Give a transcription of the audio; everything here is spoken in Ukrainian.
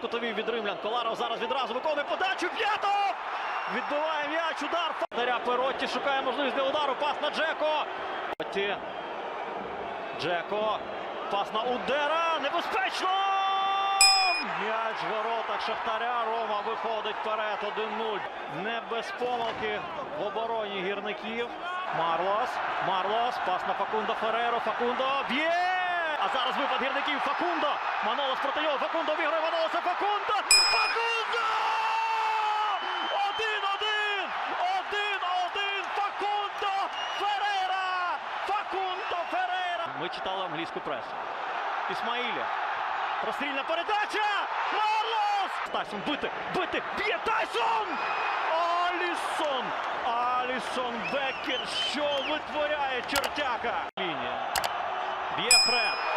Кутовий від римлян. Коларов зараз відразу виконує подачу. П'ятов! Відбиває м'яч. Удар. Даря Перотті шукає можливість для удару. Пас на Джеко. Джеко. Пас на Удера. Небезпечно! М'яч в воротах Шахтаря. Рома виходить вперед. 1-0. Не без помилки в обороні гірників. Марлос. Марлос. Пас на Факундо Фереро. Факундо б'є! А зараз випад гірників. Факундо. Манолос проти нього. Факундо виграє Манолоса. Факундо! Факундо! Один-один! Один-один! Факундо Ферера! Факундо Ферера! Ми читали англійську пресу. Ісмаїля. Прострільна передача! Марлос! Тайсон бити! Бити! Б'є Тайсон! Алісон! Алісон Беккер! Що витворяє чертяка? Лінія. Б'є Фред.